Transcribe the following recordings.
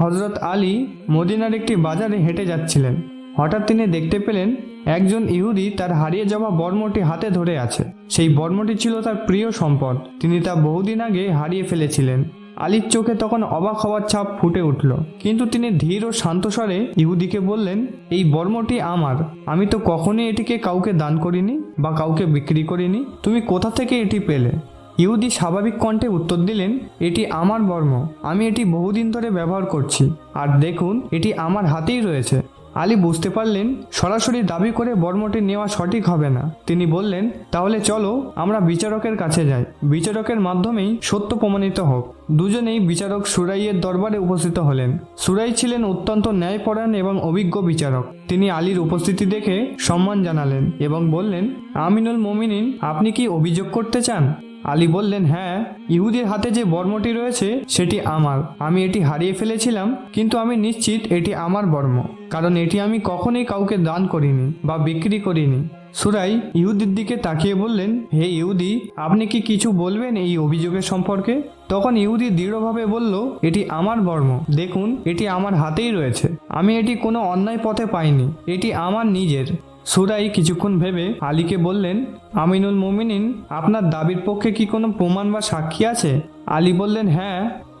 হজরত আলী মদিনার একটি বাজারে হেঁটে যাচ্ছিলেন। হঠাৎ তিনি দেখতে পেলেন একজন ইহুদি তার হারিয়ে যাওয়া বর্মটি হাতে ধরে আছে। সেই বর্মটি ছিল তার প্রিয় সম্পদ। তিনি তা বহুদিন আগে হারিয়ে ফেলেছিলেন। আলীর চোখে তখন অবাক হওয়ার ছাপ ফুটে উঠল। কিন্তু তিনি ধীর ও শান্ত স্বরে ইহুদিকে বললেন, এই বর্মটি আমার। আমি তো কখনোই এটিকে কাউকে দান করিনি বা কাউকে বিক্রি করিনি। তুমি কোথা থেকে এটি পেলে? ইহুদি স্বাভাবিক কণ্ঠে উত্তর দিলেন, এটি আমার বর্ম আমি এটি বহুদিন ধরে ব্যবহার করছি। আর দেখুন, এটি আমার হাতেই রয়েছে। আলী বুঝতে পারলেন, সরাসরি দাবি করে বর্মটি নেওয়া সঠিক হবে না। তিনি বললেন, তাহলে চলো, আমরা বিচারকের কাছে যাই। বিচারকের মাধ্যমেই সত্য প্রমাণিত হোক। দুজনেই বিচারক সুরাইয়ের দরবারে উপস্থিত হলেন। সুরাই ছিলেন অত্যন্ত ন্যায়পরায়ণ এবং অভিজ্ঞ বিচারক। তিনি আলীর উপস্থিতি দেখে সম্মান জানালেন এবং বললেন, আমিনুল মোমিনিন, আপনি কি অভিযোগ করতে চান? আলী বললেন হ্যাঁ ইহুদির হাতে যে বর্মটি রয়েছে, সেটি আমার। আমি এটি হারিয়ে ফেলেছিলাম, কিন্তু আমি নিশ্চিত এটি আমার বর্ম, কারণ এটি আমি কখনোই কাউকে দান করিনি বা বিক্রি করিনি। সুরাই ইহুদির দিকে তাকিয়ে বললেন, হে ইহুদি, আপনি কি কিছু বলবেন এই অভিযোগের সম্পর্কে? তখন ইহুদি দৃঢ়ভাবে বলল, এটি আমার বর্ম। দেখুন, এটি আমার হাতেই রয়েছে। আমি এটি কোনো অন্যায় পথে পাইনি। এটি আমার নিজের। সুরাই কিছুক্ষণ ভেবে আলীকে বললেন, আমিনুল মোমিনিন, আপনার দাবির পক্ষে কি কোনো প্রমাণ বা সাক্ষী আছে? আলী বললেন হ্যাঁ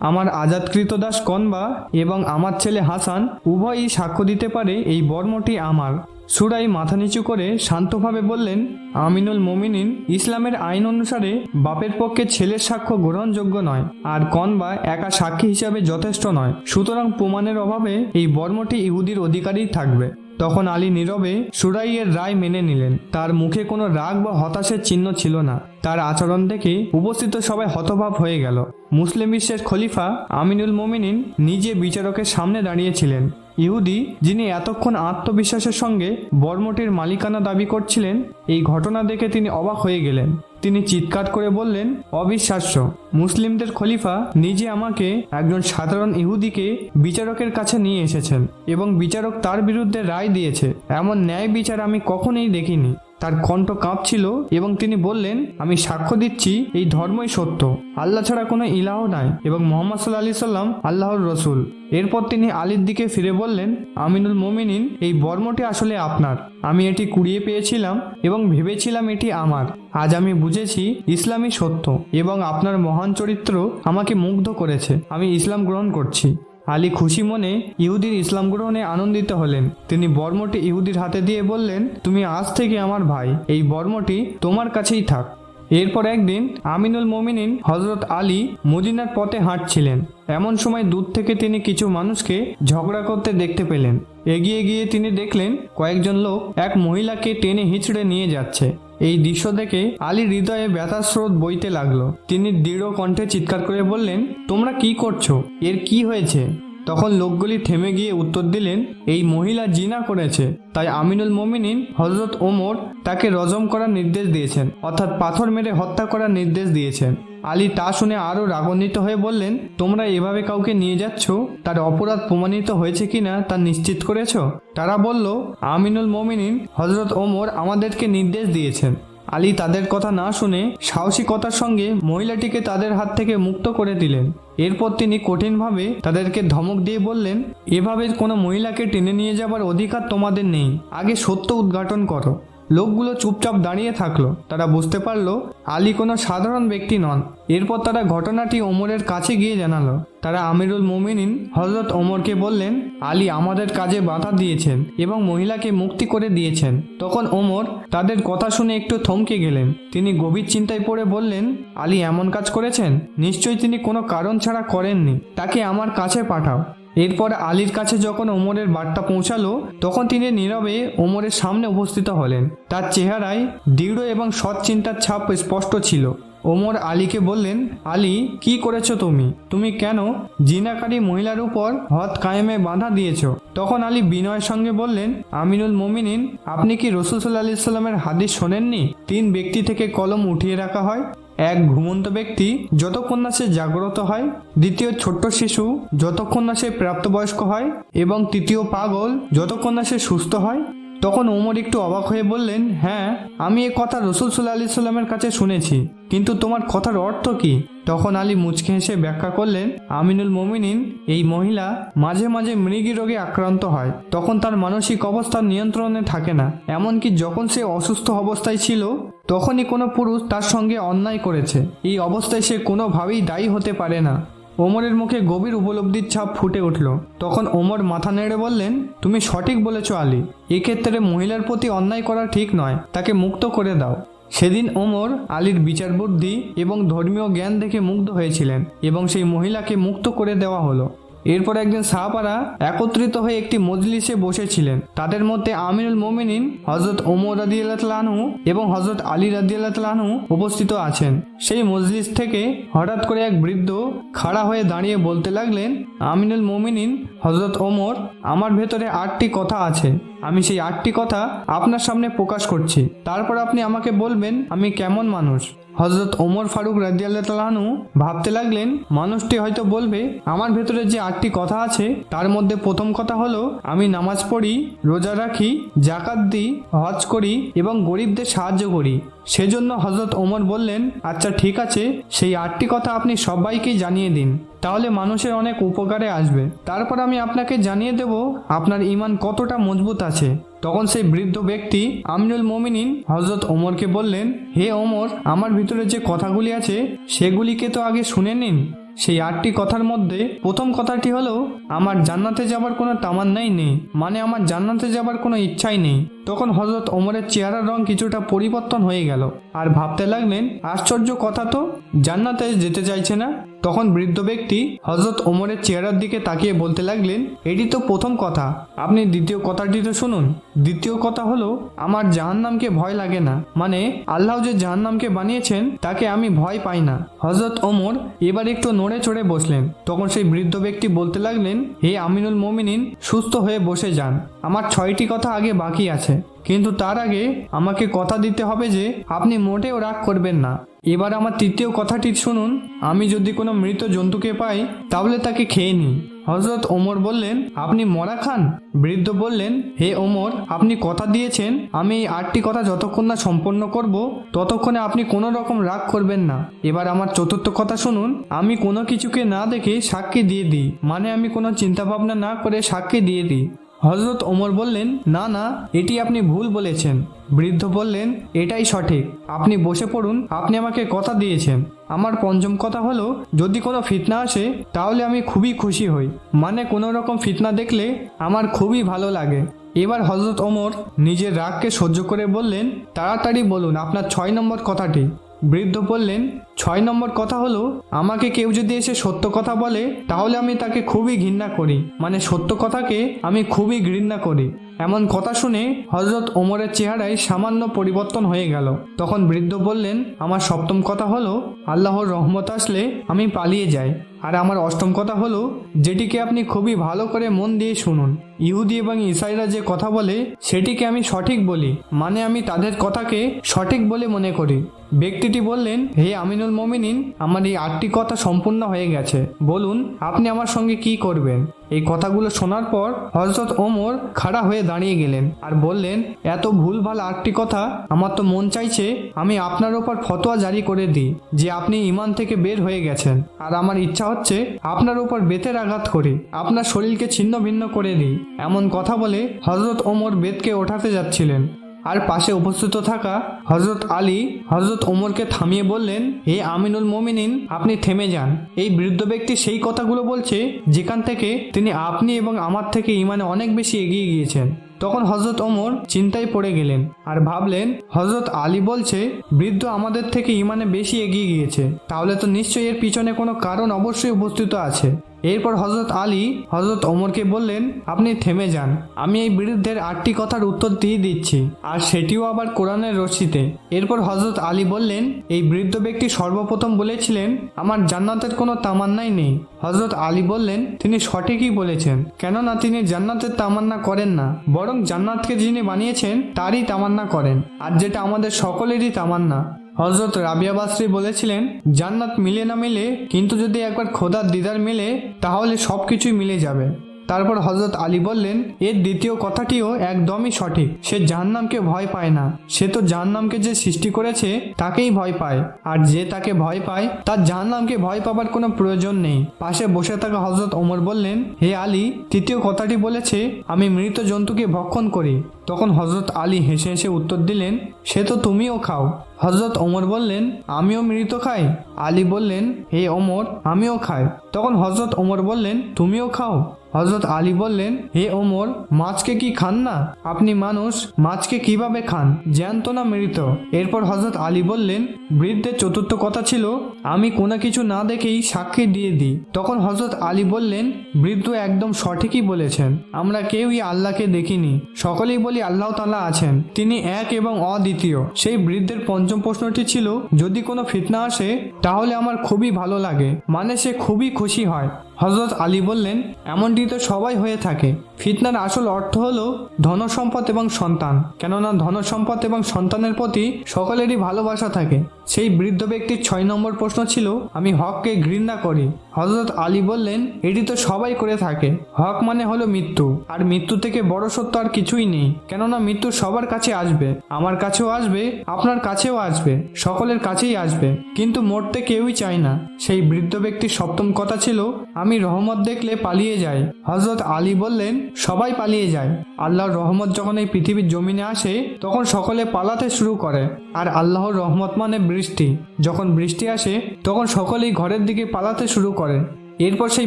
আমার আজাদকৃত দাস কনবা এবং আমার ছেলে হাসান উভয়ই সাক্ষ্য দিতে পারে এই বর্মটি আমার। সুরাই মাথা নিচু করে শান্তভাবে বললেন, আমিনুল মোমিনিন, ইসলামের আইন অনুসারে বাপের পক্ষে ছেলের সাক্ষ্য গ্রহণযোগ্য নয়, আর কনবা একা সাক্ষী হিসাবে যথেষ্ট নয়। সুতরাং প্রমাণের অভাবে এই বর্মটি ইহুদির অধিকারই থাকবে। তখন আলী নীরবে সুরাইয়ের রায় মেনে নিলেন। তার মুখে কোনো রাগ বা হতাশের চিহ্ন ছিল না। তার আচরণ দেখে উপস্থিত সবাই হতভাব হয়ে গেল। মুসলিম বিশ্বের খলিফা আমিনুল মোমিনিন নিজে বিচারকের সামনে দাঁড়িয়েছিলেন। ইহুদি, যিনি এতক্ষণ আত্মবিশ্বাসের সঙ্গে বর্মটির মালিকানা দাবি করছিলেন, এই ঘটনা দেখে তিনি অবাক হয়ে গেলেন। তিনি চিৎকার করে বললেন, অবিশ্বাস্য। মুসলিমদের খলিফা নিজে আমাকে একজন সাধারণ ইহুদিকে বিচারকের কাছে নিয়ে এসেছেন এবং বিচারক তার বিরুদ্ধে রায় দিয়েছে। এমন ন্যায় বিচার আমি কখনোই দেখিনি। তার কণ্ঠ কাঁপছিল এবং তিনি বললেন, আমি সাক্ষ্য দিচ্ছি, এই ধর্মই সত্য। আল্লাহ ছাড়া কোনো ইলাহ নাই এবং মোহাম্মদ সাল্লা আলি সাল্লাম আল্লাহর রসুল। এরপর তিনি আলীর দিকে ফিরে বললেন, আমিনুল মোমিনিন, এই বর্মটি আসলে আপনার। আমি এটি কুড়িয়ে পেয়েছিলাম এবং ভেবেছিলাম এটি আমার। আজ আমি বুঝেছি, ইসলামই সত্য এবং আপনার মহান চরিত্র আমাকে মুগ্ধ করেছে। আমি ইসলাম গ্রহণ করছি। আলী খুশি মনে ইহুদির ইসলাম গ্রহণে আনন্দিত হলেন। তিনি বর্মটি ইহুদির হাতে দিয়ে বললেন, তুমি আজ থেকে আমার ভাই। এই বর্মটি তোমার কাছেই থাক। এরপর একদিন আমিনুল মোমিনিন হজরত আলী মদিনার পথে হাঁটছিলেন। এমন সময় দূর থেকে তিনি কিছু মানুষকে ঝগড়া করতে দেখতে পেলেন। এগিয়ে গিয়ে তিনি দেখলেন, কয়েকজন লোক এক মহিলাকে টেনে হিঁচড়ে নিয়ে যাচ্ছে। এই দৃশ্য দেখে আলীর হৃদয়ে ব্যথার স্রোত বইতে লাগল। তিনি দৃঢ় কণ্ঠে চিৎকার করে বললেন, তোমরা কি করছ? এর কি হয়েছে? তখন লোকগুলি থেমে গিয়ে উত্তর দিলেন, এই মহিলা জিনা করেছে। তাই আমিনুল মমিনিন হজরত ওমর তাকে রজম করার নির্দেশ দিয়েছেন, অর্থাৎ পাথর মেরে হত্যা করার নির্দেশ দিয়েছেন। আলী তা শুনে আরও রাগান্বিত হয়ে বললেন, তোমরা এভাবে কাউকে নিয়ে যাচ্ছ? তার অপরাধ প্রমাণিত হয়েছে কিনা তা নিশ্চিত করেছ? তারা বলল, আমিনুল মোমিনিন হজরত ওমর আমাদেরকে নির্দেশ দিয়েছেন। আলী তাদের কথা না শুনে সাহসিকতার সঙ্গে মহিলাটিকে তাদের হাত থেকে মুক্ত করে দিলেন। এরপর তিনি কঠিনভাবে তাদেরকে ধমক দিয়ে বললেন, এভাবে কোনো মহিলাকে টেনে নিয়ে যাবার অধিকার তোমাদের নেই। আগে সত্য উদ্ঘাটন করো। লোকগুলো চুপচাপ দাঁড়িয়ে থাকল। তারা বুঝতে পারল আলী কোনো সাধারণ ব্যক্তি নন। এরপর তারা ঘটনাটি ওমরের কাছে গিয়ে জানালো। তারা আমিরুল মোমিনিন হজরত ওমরকে বললেন, আলী আমাদের কাজে বাধা দিয়েছেন এবং মহিলাকে মুক্তি করে দিয়েছেন। তখন ওমর তাদের কথা শুনে একটু থমকে গেলেন। তিনি গভীর চিন্তায় পড়ে বললেন, আলী এমন কাজ করেছেন? নিশ্চয়ই তিনি কোনো কারণ ছাড়া করেননি। তাকে আমার কাছে পাঠাও। এরপর আলীর কাছে যখন ওমরের বার্তা পৌঁছালো, তখন তিনি নীরবে ওমরের সামনে উপস্থিত হলেন। তার চেহারায় দৃঢ় এবং সৎ চিন্তার ছাপ স্পষ্ট ছিল। ওমর আলীকে বললেন, আলী, কি করেছ তুমি? তুমি কেন জিনাকারী মহিলার উপর হদ কায়েমে বাধা দিয়েছ? তখন আলী বিনয়ের সঙ্গে বললেন, আমিনুল মোমিনিন, আপনি কি রসুল সাল্লাহ সাল্লামের হাদিস শোনেননি? তিন ব্যক্তি থেকে কলম উঠিয়ে রাখা হয়। এক ঘুমন্ত ব্যক্তি যতক্ষণ না সে জাগ্রত হয়, দ্বিতীয় ছোট্ট শিশু যতক্ষণ না সে প্রাপ্তবয়স্ক হয় এবং তৃতীয় পাগল যতক্ষণ না সে সুস্থ হয়, তখন ওমর একটু অবাক হয়ে বললেন হ্যাঁ আমি এ কথা রসুল সাল্লাহ আলি সাল্লামের কাছে শুনেছি, কিন্তু তোমার কথার অর্থ কি? তখন আলী মুচকে হেসে ব্যাখ্যা করলেন, আমিনুল মোমিনিন, এই মহিলা মাঝে মাঝে মৃগী রোগে আক্রান্ত হয়। তখন তার মানসিক অবস্থা নিয়ন্ত্রণে থাকে না। এমনকি যখন সে অসুস্থ অবস্থায় ছিল, তখনই কোনো পুরুষ তার সঙ্গে অন্যায় করেছে। এই অবস্থায় সে কোনোভাবেই দায়ী হতে পারে না। ওমরের মুখে গভীর উপলব্ধির ছাপ ফুটে উঠল। তখন ওমর মাথা নেড়ে বললেন, তুমি সঠিক বলেছ আলী। এক্ষেত্রে মহিলার প্রতি অন্যায় করা ঠিক নয়। তাকে মুক্ত করে দাও। সেদিন ওমর আলীর বিচার বুদ্ধি এবং ধর্মীয় জ্ঞান দেখে মুগ্ধ হয়েছিলেন এবং সেই মহিলাকে মুক্ত করে দেওয়া হলো। এরপর একদিন সাহাবারা একত্রিত হয়ে একটি মজলিসে বসেছিলেন। তাদের মধ্যে আমিরুল মোমিনিন হজরত ওমর রাদিয়াল্লাহু এবং হজরত আলী রাদিয়াল্লাহু উপস্থিত আছেন। সেই মজলিস থেকে হঠাৎ করে এক বৃদ্ধ খাড়া হয়ে দাঁড়িয়ে বলতে লাগলেন, আমিনুল মোমিনিন হজরত ওমর, আমার ভেতরে আটটি কথা আছে। আমি সেই আটটি কথা আপনার সামনে প্রকাশ করছি। তারপর আপনি আমাকে বলবেন, আমি কেমন মানুষ? হজরত ওমর ফারুক রাজিয়াল্লাহ তালাহানু ভাবতে লাগলেন, মানুষটি হয়তো বলবে, আমার ভেতরে যে আটটি কথা আছে, তার মধ্যে প্রথম কথা হলো, আমি নামাজ পড়ি, রোজা রাখি জাকাত দিই, হজ করি এবং গরিবদের সাহায্য করি। সেজন্য হজরত ওমর বললেন আচ্ছা ঠিক আছে, সেই আটটি কথা আপনি সবাইকে জানিয়ে দিন, তাহলে মানুষের অনেক উপকারে আসবে। তারপর আমি আপনাকে জানিয়ে দেব, আপনার ইমান কতটা মজবুত আছে। তখন সেই বৃদ্ধ ব্যক্তি আমিনুল মোমিনিন হজরত ওমরকে বললেন, হে ওমর, আমার ভিতরে যে কথাগুলি আছে, সেগুলিকে তো আগে শুনে নিন। সেই আটটি কথার মধ্যে প্রথম কথাটি হলো, আমার জান্নাতে যাবার কোনো তামান্নাই নেই মানে আমার জান্নাতে যাবার কোনো ইচ্ছাই নেই। তখন হজরত ওমরের চেহারার রং কিছুটা পরিবর্তন হয়ে গেল। আর ভাবতে লাগলেন, আশ্চর্য কথা তো, জান্নাতে যেতে চাইছে না? তখন বৃদ্ধ ব্যক্তি হজরত ওমরের চেহারার দিকে তাকিয়ে বলতে লাগলেন, এটি তো প্রথম কথা। আপনি দ্বিতীয় কথাটি তো শুনুন। দ্বিতীয় কথা হলো, আমার জাহান্নামকে ভয় লাগে না। মানে আল্লাহ যে জাহান্নামকে বানিয়েছেন, তাকে আমি ভয় পাই না। হজরত ওমর এবার একটু নড়ে চড়ে বসলেন। তখন সেই বৃদ্ধ ব্যক্তি বলতে লাগলেন, হে আমিনুল মোমিনিন, সুস্থ হয়ে বসে যান। আমার ছয়টি কথা আগে বাকি আছে। কিন্তু তার আগে আমাকে কথা দিতে হবে যে, আপনি মোটেও রাগ করবেন না। এবার আমার তৃতীয় কথাটি শুনুন। আমি যদি কোনো মৃত জন্তুকে পাই, তাহলে তাকে খেয়ে নিই হজরত ওমর বললেন, আপনি মরা খান? বৃদ্ধ বললেন, হে ওমর, আপনি কথা দিয়েছেন। আমি এই আটটি কথা যতক্ষণ না সম্পন্ন করব, ততক্ষণে আপনি কোনো রকম রাগ করবেন না। এবার আমার চতুর্থ কথা শুনুন। আমি কোনো কিছুকে না দেখে সাক্ষী দিয়ে দিই। মানে আমি কোনো চিন্তা ভাবনা না করে সাক্ষী দিয়ে দিই। হজরত ওমর বললেন, না না, এটি আপনি ভুল বলেছেন। বৃদ্ধ বললেন, এটাই সঠিক। আপনি বসে পড়ুন, আপনি আমাকে কথা দিয়েছেন। আমার পঞ্চম কথা হলো, যদি কোনো ফিতনা আসে, তাহলে আমি খুবই খুশি হই। মানে কোনো রকম ফিতনা দেখলে আমার খুবই ভালো লাগে। এবার হজরত ওমর নিজের রাগকে সহ্য করে বললেন, তাড়াতাড়ি বলুন, আপনার ছয় নম্বর কথাটি। বৃদ্ধ বললেন, ছয় নম্বর কথা হলো, আমাকে কেউ যদি এসে সত্য কথা বলে, তাহলে আমি তাকে খুবই ঘৃণা করি। মানে সত্য কথাকে আমি খুবই ঘৃণা করি। এমন কথা শুনে হজরত ওমরের চেহারায় সামান্য পরিবর্তন হয়ে গেল। তখন বৃদ্ধ বললেন, আমার সপ্তম কথা হলো, আল্লাহর রহমত আসলে আমি পালিয়ে যাই। আর আমার অষ্টম কথা হলো, যেটিকে আপনি খুবই ভালো করে মন দিয়ে শুনুন। ইহুদি এবং ইসাইরা যে কথা বলে, সেটিকে আমি সঠিক বলি। মানে আমি তাদের কথাকে সঠিক বলে মনে করি। ব্যক্তিটি বললেন, হে আমিনুল মমিনিন, আমার এই আটটি কথা সম্পূর্ণ হয়ে গেছে। বলুন, আপনি আমার সঙ্গে কি করবেন? এই কথাগুলো শোনার পর হজরত ওমর খাড়া হয়ে দাঁড়িয়ে গেলেন আর বললেন, এত ভুলভাল আটটি কথা, আমার তো মন চাইছে আমি আপনার ওপর ফতোয়া জারি করে দিই যে আপনি ইমান থেকে বের হয়ে গেছেন। আর আমার ইচ্ছা হচ্ছে আপনার ওপর বেতের আঘাত করি, আপনার শরীরকে ছিন্ন ভিন্ন করে দিই। এমন কথা বলে হজরত ওমর বেদকে ওঠাতে যাচ্ছিলেন। আর পাশে উপস্থিত থাকা হজরত আলী হজরত ওমরকে থামিয়ে বললেন, হে আমিনুল মোমিনিন, আপনি থেমে যান। এই বৃদ্ধ ব্যক্তি সেই কথাগুলো বলছে, যেখান থেকে তিনি আপনি এবং আমার থেকে ইমানে অনেক বেশি এগিয়ে গিয়েছেন। তখন হজরত ওমর চিন্তায় পড়ে গেলেন আর ভাবলেন হজরত আলী বলছে, বৃদ্ধ আমাদের থেকে ইমানে বেশি এগিয়ে গিয়েছে। তাহলে তো নিশ্চয়ই এর পিছনে কোনো কারণ অবশ্যই উপস্থিত আছে। এরপর হজরত আলী হজরত ওমরকে বললেন, আপনি থেমে যান। আমি এই বিরুদ্ধের আটটি কথার উত্তর দিয়ে দিচ্ছি, আর সেটিও আবার কোরআনের রশ্মিতে এরপর হজরত আলী বললেন, এই বৃদ্ধ ব্যক্তি সর্বপ্রথম বলেছিলেন, আমার জান্নাতের কোনো তামান্নাই নেই। হজরত আলী বললেন, তিনি সঠিকই বলেছেন, কেননা তিনি জান্নাতের তামান্না করেন না, বরং জান্নাতকে যিনি বানিয়েছেন, তারই তামান্না করেন, আর যেটা আমাদের সকলেরই তামান্না। হজরত রাবিয়া বাসরি বলেছিলেন, জান্নাত মিলে না মিলে, কিন্তু যদি একবার খোদার দিদার মিলে, তাহলে সব কিছুই মিলে যাবে। তারপর হজরত আলী বললেন, এর দ্বিতীয় কথাটিও একদমই সঠিক। সে জাহান্নামকে ভয় পায় না। সে তো জাহান্নামকে যে সৃষ্টি করেছে, তাকেই ভয় পায়। আর যে তাকে ভয় পায়, তার জাহান্নামকে ভয় পাবার কোনো প্রয়োজন নেই। পাশে বসে থাকা হজরত ওমর বললেন, হে আলী, তৃতীয় কথাটি বলেছে, আমি মৃত জন্তুকে ভক্ষণ করি। তখন হজরত আলী হেসে হেসে উত্তর দিলেন, সে তো তুমিও খাও। হজরত ওমর বললেন, আমিও মৃত খাই। আলী বললেন, হে ওমর, আমিও খাই। তখন হজরত ওমর বললেন, তুমিও খাও? হজরত আলী বললেন, হে ওমর, মাছকে কি খান না? আপনি মানুষ, মাছকে কীভাবে খান? জ্যান্ত না মৃত? এরপর হজরত আলী বললেন, বৃদ্ধের চতুর্থ কথা ছিল, আমি কোনো কিছু না দেখেই সাক্ষী দিয়ে দিই। তখন হজরত আলী বললেন, বৃদ্ধ একদম সঠিকই বলেছেন। আমরা কেউই আল্লাহকে দেখিনি। সকলেই বলি আল্লাহ তালা আছেন। তিনি এক এবং অদ্বিতীয়। সেই বৃদ্ধের পঞ্চম প্রশ্নটি ছিল, যদি কোনো ফিতনা আসে, তাহলে আমার খুবই ভালো লাগে। মানে সে খুবই খুশি হয়। হজরত আলী বললেন, এমনটি তো সবাই হয়ে থাকে। ফিতনার আসল অর্থ হলো ধন সম্পদ এবং সন্তান। কেননা ধন সম্পদ এবং সন্তানের প্রতি সকলেরই ভালোবাসা থাকে। সেই বৃদ্ধ ব্যক্তির ছয় নম্বর প্রশ্ন ছিল, আমি হককে ঘৃণা করি। হজরত আলী বললেন, এটি তো সবাই করে থাকে। হক মানে হলো মৃত্যু। আর মৃত্যু থেকে বড় সত্য আর কিছুই নেই। কেননা মৃত্যু সবার কাছে আসবে। আমার কাছেও আসবে, আপনার কাছেও আসবে। সকলের কাছেই আসবে। কিন্তু মরতে কেউই চায় না। সেই বৃদ্ধ ব্যক্তির সপ্তম কথা ছিল, আমি রহমত দেখলে পালিয়ে যাই। হজরত আলী বললেন সবাই পালিয়ে যায়। আল্লাহর রহমত যখন এই পৃথিবীর জমিনে আসে, তখন সকলে পালাতে শুরু করে। আর আল্লাহর রহমত মানে বৃষ্টি। যখন বৃষ্টি আসে, তখন সকলেই ঘরের দিকে পালাতে শুরু করে। এরপর সেই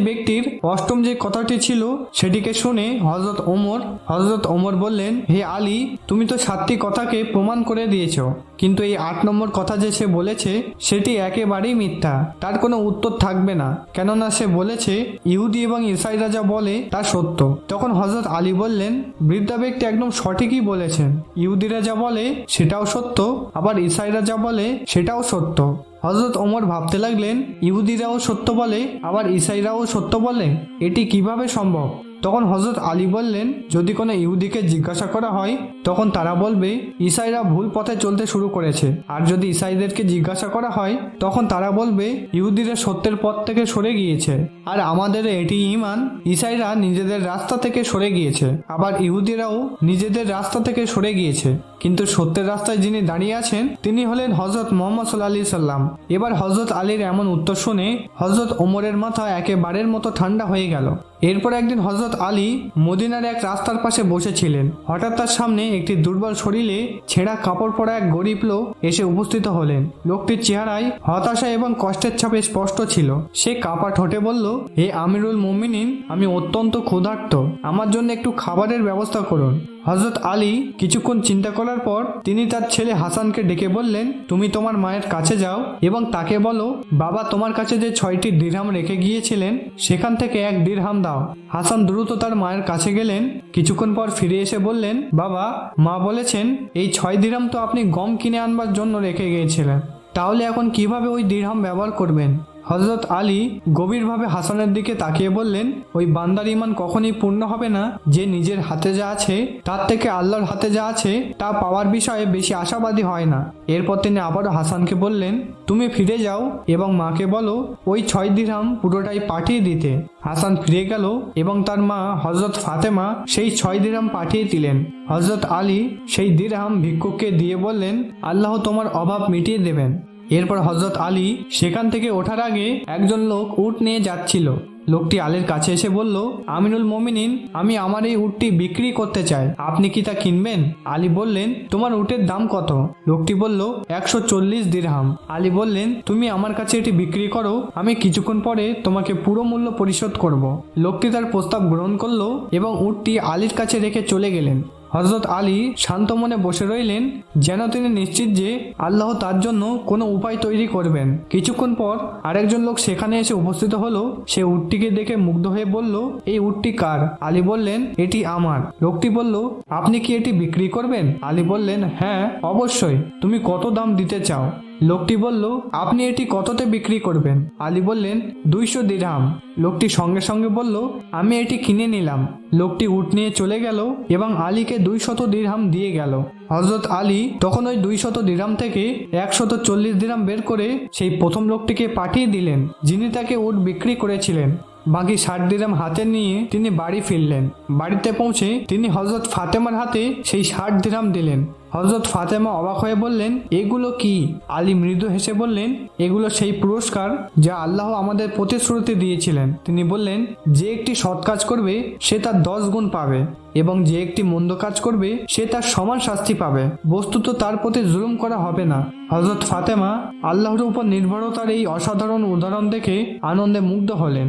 ব্যক্তির অষ্টম যে কথাটি ছিল সেটিকে শুনে হজরত ওমর হজরত ওমর বললেন, হে আলী, তুমি তো সাতটি কথাকে প্রমাণ করে দিয়েছ, কিন্তু এই আট নম্বর কথা যে সে বলেছে, সেটি একেবারেই মিথ্যা। তার কোনো উত্তর থাকবে না। কেননা সে বলেছে, ইহুদি এবং ইসাইরা যা বলে তা সত্য। তখন হজরত আলী বললেন, বৃদ্ধা ব্যক্তি একদম সঠিকই বলেছেন। ইহুদিরা যা বলে সেটাও সত্য, আবার ইসাইরা যা বলে সেটাও সত্য। হজরত ওমর ভাবতে লাগলেন, ইহুদিরাও সত্য বলে, আবার ইসাইরাও সত্য বলে? এটি কীভাবে সম্ভব? তখন হজরত আলী বললেন, যদি কোনো ইহুদিকে জিজ্ঞাসা করা হয়, তখন তারা বলবে ইসাইরা ভুল পথে চলতে শুরু করেছে। আর যদি ইসাইদেরকে জিজ্ঞাসা করা হয়, তখন তারা বলবে, ইহুদিরা সত্যের পথ থেকে সরে গিয়েছে। আর আমাদের এটি ইমান ইসাইরা নিজেদের রাস্তা থেকে সরে গিয়েছে। আবার ইহুদিরাও নিজেদের রাস্তা থেকে সরে গিয়েছে। কিন্তু সত্যের রাস্তায় যিনি দাঁড়িয়ে আছেন, তিনি হলেন হজরত মোহাম্মদ সাল্লা আলি সাল্লাম। এবার হজরত আলীর এমন উত্তর শুনে হজরত ওমরের মাথা একেবারের মতো ঠান্ডা হয়ে গেল। এরপর একদিন হজরত আলী মদিনার এক রাস্তার পাশে বসেছিলেন। হঠাৎ তার সামনে একটি দুর্বল শরীরে ছেঁড়া কাপড় পরা এক গরিব লোক এসে উপস্থিত হলেন। লোকটির চেহারায় হতাশা এবং কষ্টের ছাপে স্পষ্ট ছিল। সে কাপা ঠোঁটে বলল, হে আমিরুল মুমিনিন, আমি অত্যন্ত ক্ষুধার্ত। আমার জন্য একটু খাবারের ব্যবস্থা করুন। হজরত আলী কিছুক্ষণ চিন্তা করার পর তিনি তার ছেলে হাসানকে ডেকে বললেন, তুমি তোমার মায়ের কাছে যাও এবং তাকে বলো, বাবা তোমার কাছে যে ছয়টি দিরহাম রেখে গিয়েছিলেন, সেখান থেকে এক দিরহাম দাও। হাসান দ্রুত তার মায়ের কাছে গেলেন। কিছুক্ষণ পর ফিরে এসে বললেন, বাবা, মা বলেছেন, এই ছয় দিরহাম তো আপনি গম কিনে আনবার জন্য রেখে গিয়েছিলেন। তাহলে এখন কীভাবে ওই দিরহাম ব্যবহার করবেন? হজরত আলী গভীরভাবে হাসানের দিকে তাকিয়ে বললেন, ওই বান্দার ইমান কখনই পূর্ণ হবে না। যে নিজের হাতে যা আছে, তার থেকে আল্লাহর হাতে যা আছে, তা পাওয়ার বিষয়ে বেশি আশাবাদী হয় না। এরপর তিনি আবারও হাসানকে বললেন, তুমি ফিরে যাও এবং মাকে বলো, ওই ছয় দিরহাম পুরোটাই পাঠিয়ে দিতে। হাসান ফিরে গেল এবং তার মা হজরত ফাতেমা সেই ছয় দিরহাম পাঠিয়ে দিলেন। হজরত আলী সেই দিরহাম ভিক্ষুককে দিয়ে বললেন, আল্লাহ তোমার অভাব মিটিয়ে দেবেন। এরপর হজরত আলী সেখান থেকে ওঠার আগে একজন লোক উট নিয়ে যাচ্ছিল। লোকটি আলীর কাছে এসে বলল, আমিনুল মমিনিন, আমি আমার এই উটটি বিক্রি করতে চাই। আপনি কি তা কিনবেন? আলী বললেন, তোমার উটের দাম কত? লোকটি বলল, একশো চল্লিশ দিরহাম। আলী বললেন, তুমি আমার কাছে এটি বিক্রি করো, আমি কিছুক্ষণ পরে তোমাকে পুরো মূল্য পরিশোধ করব। লোকটি তার প্রস্তাব গ্রহণ করল এবং উটটি আলীর কাছে রেখে চলে গেলেন। হজরত আলী শান্ত মনে বসে রইলেন, যেন তিনি নিশ্চিত যে আল্লাহ তার জন্য কোনো উপায় তৈরি করবেন। কিছুক্ষণ পর আরেকজন লোক সেখানে এসে উপস্থিত হলো। সে উটটিকে দেখে মুগ্ধ হয়ে বলল, এই উটটি কার? আলী বললেন, এটি আমার। লোকটি বলল, আপনি কি এটি বিক্রি করবেন? আলী বললেন হ্যাঁ অবশ্যই। তুমি কত দাম দিতে চাও? লোকটি বলল, আপনি এটি কততে বিক্রি করবেন? আলী বললেন, দুইশো দিরহাম লোকটি সঙ্গে সঙ্গে বলল, আমি এটি কিনে নিলাম। লোকটি উট নিয়ে চলে গেল এবং আলীকে দুইশত দিরহাম দিয়ে গেল। হজরত আলী তখন ওই দুইশত দিরহাম থেকে একশত চল্লিশ দিরহাম বের করে সেই প্রথম লোকটিকে পাঠিয়ে দিলেন, যিনি তাকে উট বিক্রি করেছিলেন। বাকি ষাট দিরাম হাতে নিয়ে তিনি বাড়ি ফিরলেন। বাড়িতে পৌঁছে তিনি হজরত ফাতেমার হাতে সেই ষাট দিরাম দিলেন। হজরত ফাতেমা অবাক হয়ে বললেন, এগুলো কি? আলী মৃদু হেসে বললেন, এগুলো সেই পুরস্কার যা আল্লাহ আমাদের প্রতিশ্রুতি দিয়েছিলেন। তিনি বললেন, যে একটি সৎ কাজ করবে, সে তার দশ গুণ পাবে এবং যে একটি মন্দ কাজ করবে, সে তার সমান শাস্তি পাবে। বস্তুত তার প্রতি জুলুম করা হবে না। হজরত ফাতেমা আল্লাহর উপর নির্ভরতার এই অসাধারণ উদাহরণ দেখে আনন্দে মুগ্ধ হলেন।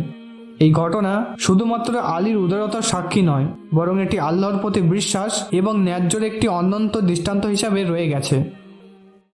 এই ঘটনা শুধুমাত্র আলীর উদারতার সাক্ষী নয়, বরং এটি আল্লাহর প্রতি বিশ্বাস এবং ন্যায্যর একটি অনন্ত দৃষ্টান্ত হিসাবে রয়ে গেছে।